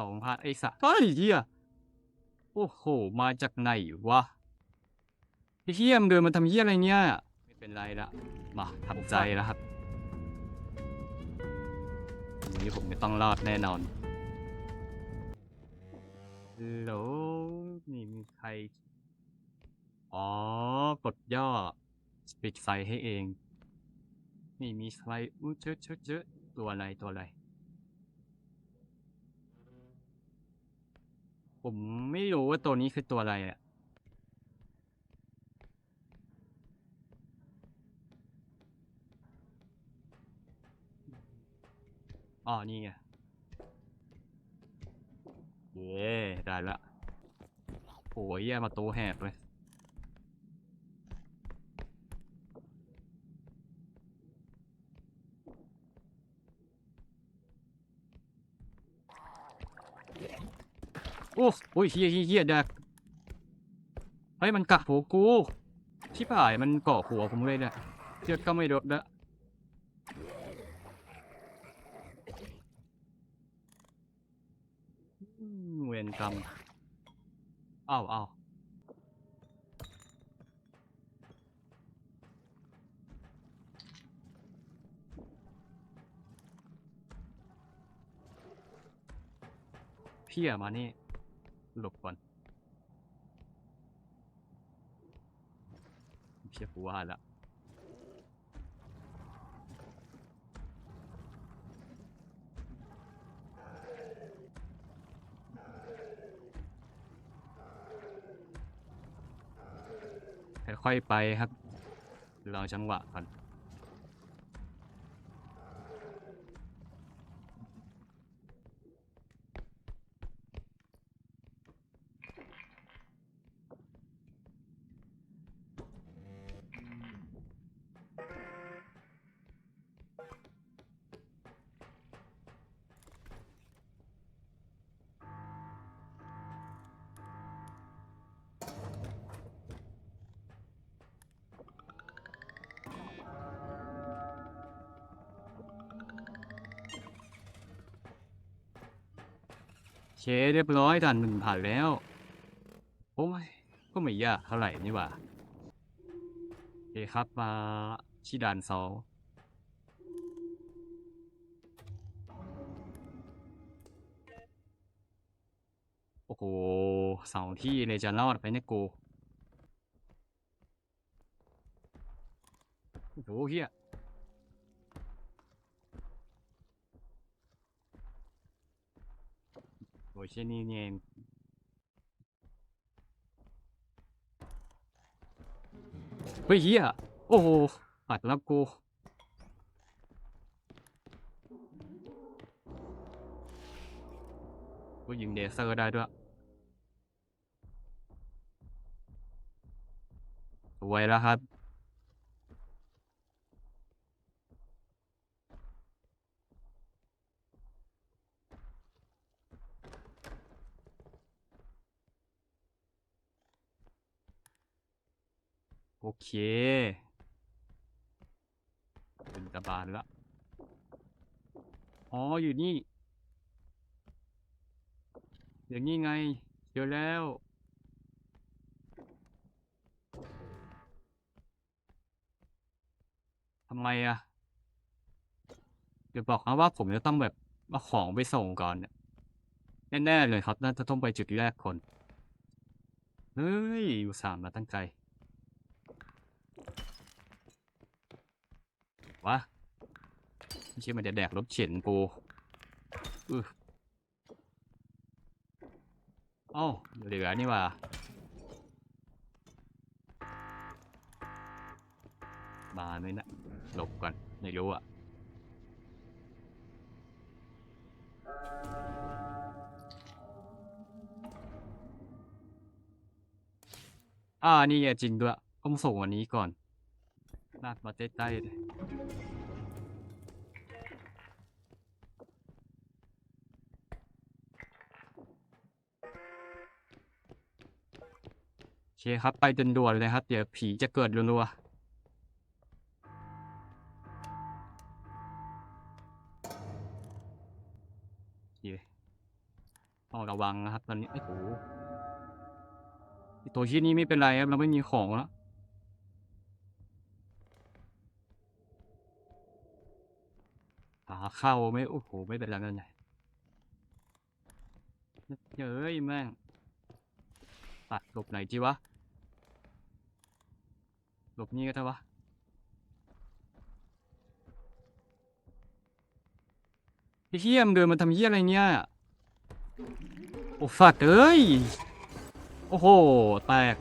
สองพันไอ้สัสเฮ้ยเฮียโอ้โห มาจากไหนวะไอ้เฮียมเดินมาทำเฮียอะไรเนี่ย ไม่เป็นไรละ มาทำใจแล้วครับวันนี้ผมไม่ต้องรอดแน่นอนโหลนี่มีใคร อ๋อ กดย่อ ปิดไฟให้เอง นี่มีไฟอู้เชอะเชอะเชอะตัวอะไรตัวอะไร ผมไม่รู้ว่าตัวนี้คือตัวอะไรอะอ๋อ นี่ไง เย้ ได้ละโอ้ยแย่มาตัวแหบเลย โอ้โอ้ยเฮียเฮียเฮียแดกเฮ้ยมันกัดหัวกูที่ผ่ายมันเกาะหัวผมเลยเนี่ยเชือดก็ไม่โดดละเวรกรรมอ้าวอ้าวพี่อะมานี่ หลบก่อนเพียกูว่าละค่อยๆไปครับ รอจังหวะก่อน เคเรียบร้อยด่านหนึ่งผ่านแล้วโอ้ยก็ไม่ยากเท่าไหร่นี่หว่าโอเคครับมาที่ด่านสองโอ้โหสองที่เลยจะรอดไปเนี่ยกูโอ้โหเฮีย อ้ยเช่นนี้นี่เองเฮ้ยเฮียโอ้โหปัดแล้วกูกูยิงเดเซอร์ได้ด้วยสวยแล้วครับ โอเค เป็นตะบานละ อ๋อ อยู่นี่ อย่างนี้ไง เจอแล้ว ทำไมอะเดี๋ยวบอกนะว่าผมจะต้องแบบเอาของไปส่งก่อนเนี่ยแน่ๆเลยครับ น่าจะต้องไปจุดแรกคน เฮ้ย อุตส่าห์มาตั้งใจ วะไม่ใช่มันจะแดกรถเข็นกูอือเอ้าเหลือนี่ว่ามาไหมนะหลบก่อนไม่รู้อะอ่านี่จริงด้วยต้องส่งวันนี้ก่อน ลามาใกล้ๆเลยโอเคครับ ไปด่วนๆเลยครับ เดี๋ยวผีจะเกิดรัวๆโอเคต้องระวังนะครับ ตอนนี้ไอ้โหตัวชี้นี้ไม่เป็นไรครับ เราไม่มีของแล้วหา เข้าไม่โอ้โหไม่เป็นไรนั่นไงเฮ้ยแม่งตัดหลบไหนจีวะหลบนี่ก็ได้วะไอ้เฮียมเดินมาทำเฮียอะไรเนี่ย โอ้ฝัดเอ้ย โอ้โห แตก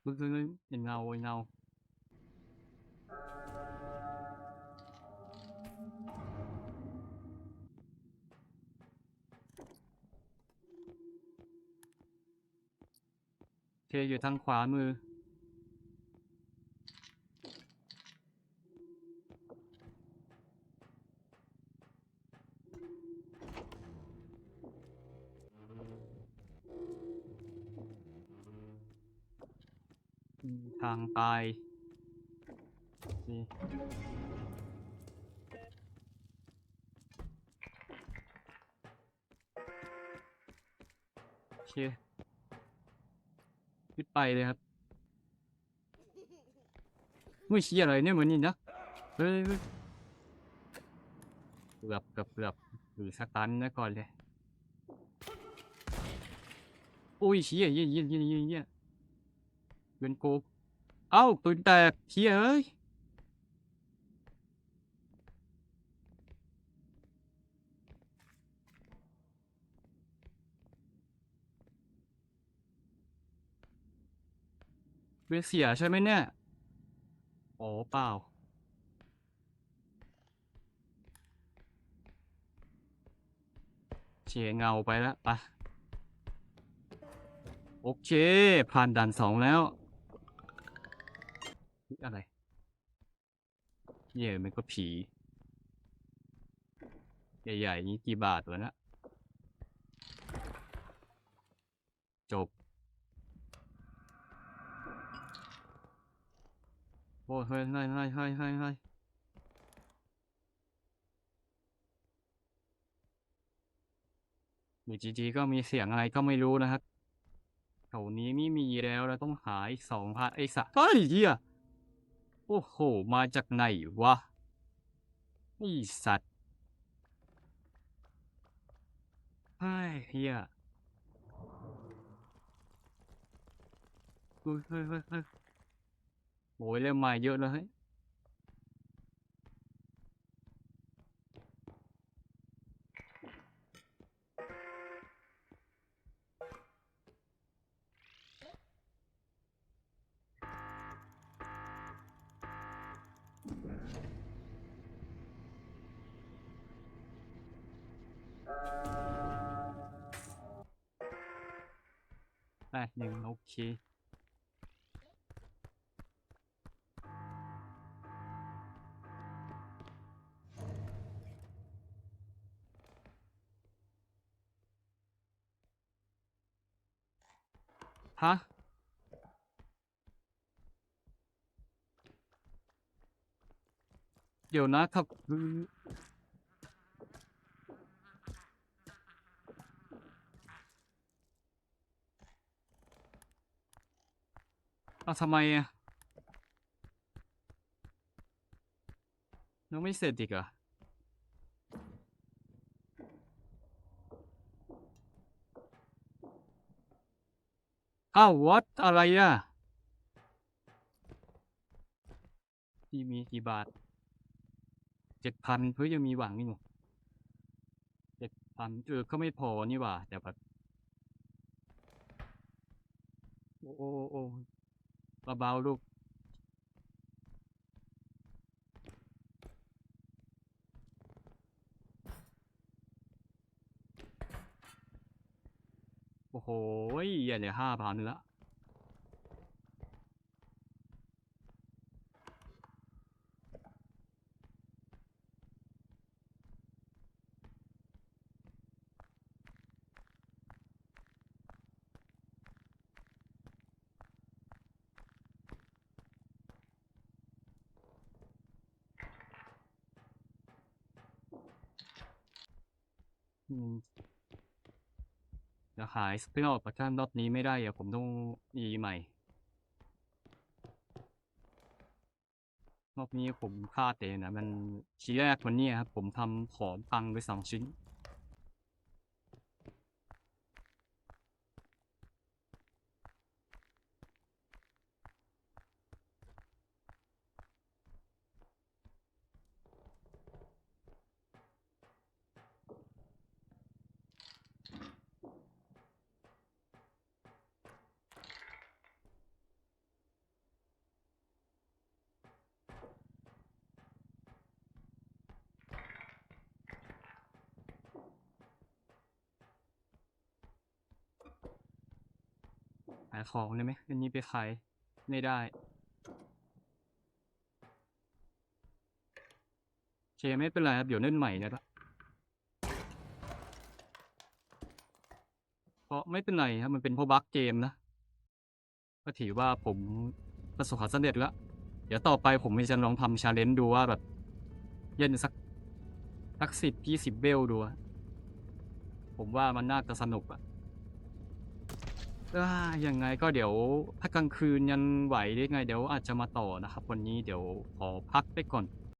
เฮ้ยเฮ้ยเฮ้ยเห็นเงาเงา เคอยู่ทางขวามือ ทางตายนี่โอเค ไปเลยครับไม่เชี่ยอะไรเนี่ยเหมือนนี่นะเฮ้ยเฮ้ยเกือบเกือบเกือบหรือสตันนะก่อนเลยโอ้ยเชี่ยเยี่ยเยี่ยเยี่ยเยี่ยเยี่ยเพื่อนกูเอ้าปืนแตกเฮียเอ้ย เพื่อนเสียใช่ไหมเนี่ยโอ้เปล่า เชียเงาไปแล้วปะโอเค ผ่านด่านสองแล้วอะไรเย่มันก็ผี ใหญ่ๆนี้กี่บาทวะนะจบ โอ้ยเฮ้ยเฮ้ยเฮ้ยเฮ้ยเฮ้ยเฮ้ยอยู่จีๆก็มีเสียงอะไรก็ไม่รู้นะครับแถวนี้ไม่มีแล้วเราต้องหาอีกสองพันไอ้สัสเฮ้ยเฮียโอ้โห มาจากไหนวะไอ้สัตว์เฮ้เฮียเฮ้ยเฮ้ยเฮ้ย เฮ้ยโอ้ยเริ่ ฮ้ยแป๊บหนึ่งโอเคฮะ เดี๋ยวนะครับคือเอาทำไมอะยังไม่เสร็จอีกเหรอ่ อ้าววัดอะไรอะที่มีกี่บาทเจ็ดพันเพื่อยังมีหวังอยู่เจ็ดพันเออก็ไม่พอนี่หว่าแต่แบบโอ้โอ้โอ้เบาๆลูก โอ้โหอย่าเลยห้าพันละอืม จะหายสปินออฟประชันรอบนี้ไม่ได้อะผมต้องมีใหม่ รอบนี้ผมพลาดเตนะมันทีแรกวันเนี้ยครับ ผมทำของพังไปสองชิ้นายของได้ไหมอันนี้ไปขายไม่ได้โอเคไม่เป็นไรครับ เดี๋ยวเล่นใหม่นะละเพราะไม่เป็นไรครับ มันเป็นเพราะบั๊กเกมนะ ก็ถือว่าผมประสบความสำเร็จแล้ว เดี๋ยวต่อไปผมจะลองทำชาเลนจ์ดูว่าแบบ เย็นสักสักสิบยี่สิบเบลดู ผมว่ามันน่าจะสนุกอะ อ่ายังไงก็เดี๋ยวถ้ากลางคืนยันไหวได้ไง เดี๋ยวอาจจะมาต่อนะครับ วันนี้เดี๋ยวขอพักไปก่อน